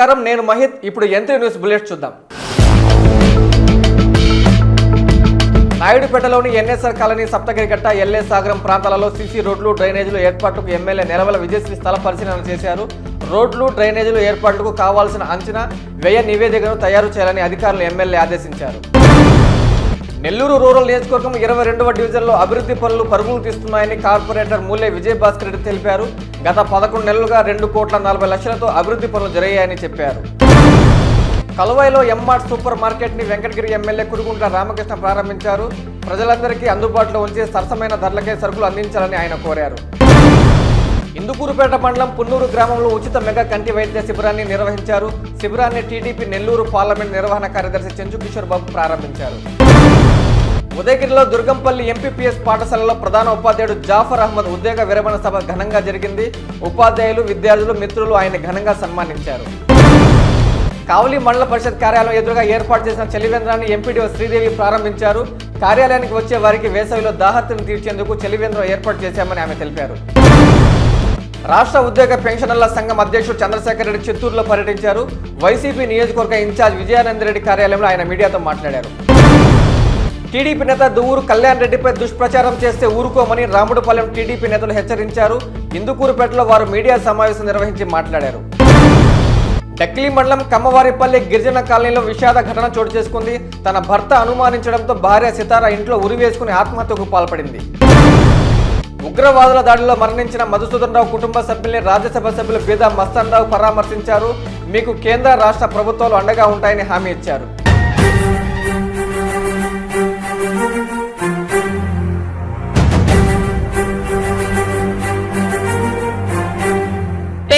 నమస్కారం నేను మహిత్. ఇప్పుడు యంత్రి న్యూస్ బుల్లెట్ చూద్దాం. నాయుడుపేటలోని ఎన్ఎస్ఆర్ కాలనీ సప్తగిరిగట్ట ఎల్ఏ సాగరం ప్రాంతాలలో సీసీ రోడ్లు డ్రైనేజీలు ఏర్పాటుకు ఎమ్మెల్యే నెలవల విజయశ్రీ స్థల పరిశీలన చేశారు. రోడ్లు డ్రైనేజీలు ఏర్పాటుకు కావాల్సిన అంచనా వ్యయ నివేదికను తయారు చేయాలని అధికారులు ఎమ్మెల్యే ఆదేశించారు. నెల్లూరు రూరల్ నియోజకవర్గం ఇరవై రెండవ డివిజన్లో అభివృద్ధి పనులు పరుగులు తీస్తున్నాయని కార్పొరేటర్ మూలే విజయభాస్కర్ రెడ్డి తెలిపారు. గత పదకొండు నెలలుగా రెండు కోట్ల నలభై లక్షలతో అభివృద్ధి పనులు జరిగాయని చెప్పారు. కలువైలో ఎంమార్ట్ సూపర్ మార్కెట్ని వెంకటగిరి ఎమ్మెల్యే కురుగుంట్ల రామకృష్ణ ప్రారంభించారు. ప్రజలందరికీ అందుబాటులో ఉంచి సరసమైన ధరలకే సరుకులు అందించాలని ఆయన కోరారు. ఇందుకూరుపేట మండలం పున్నూరు గ్రామంలో ఉచిత మెగా కంటి వైద్య శిబిరాన్ని నిర్వహించారు. శిబిరాన్ని టీడీపీ నెల్లూరు పార్లమెంట్ నిర్వహణ కార్యదర్శి చెంచు కిషోర్ బాబు ప్రారంభించారు. ఉదయగిరిలో దుర్గంపల్లి ఎంపీపీఎస్ పాఠశాలలో ప్రధాన ఉపాధ్యాయుడు జాఫర్ అహ్మద్ ఉద్యోగ విరమణ సభ ఘనంగా జరిగింది. ఉపాధ్యాయులు విద్యార్థులు మిత్రులు ఆయన ఘనంగా సన్మానించారు. కావలి మండల పరిషత్ కార్యాలయం ఎదురుగా ఏర్పాటు చేసిన చలివేంద్రాన్ని ఎంపీడీఓ శ్రీదేవి ప్రారంభించారు. కార్యాలయానికి వచ్చే వారికి వేసవిలో దాహత్యం తీర్చేందుకు చలివేంద్రం ఏర్పాటు చేశామని ఆమె తెలిపారు. రాష్ట్ర ఉద్యోగ పెన్షనర్ల సంఘం అధ్యక్షుడు చంద్రశేఖర్ రెడ్డి చిత్తూరులో పర్యటించారు. వైసీపీ నియోజకవర్గ ఇన్ఛార్జ్ విజయానంద రెడ్డి కార్యాలయంలో ఆయన మీడియాతో మాట్లాడారు. టీడీపీ నేత దువ్వూరు కళ్యాణ్ రెడ్డిపై దుష్ప్రచారం చేస్తే ఊరుకోమని రాముడుపాలెం టీడీపీ నేతలు హెచ్చరించారు. ఇందుకూరుపేటలో వారు మీడియా సమావేశం నిర్వహించి మాట్లాడారు. డక్లీ మండలం కమ్మవారిపల్లి గిరిజన కాలనీలో విషాద ఘటన చోటు చేసుకుంది. తన భర్త అనుమానించడంతో భార్య సితార ఇంట్లో ఉరివేసుకుని ఆత్మహత్యకు పాల్పడింది. ఉగ్రవాదుల దాడిలో మరణించిన మధుసూదన్ రావు కుటుంబ సభ్యుల్ని రాజ్యసభ సభ్యులు బీదా మస్తాన్ రావు పరామర్శించారు. మీకు కేంద్ర రాష్ట్ర ప్రభుత్వాలు అండగా ఉంటాయని హామీ ఇచ్చారు. Thank you.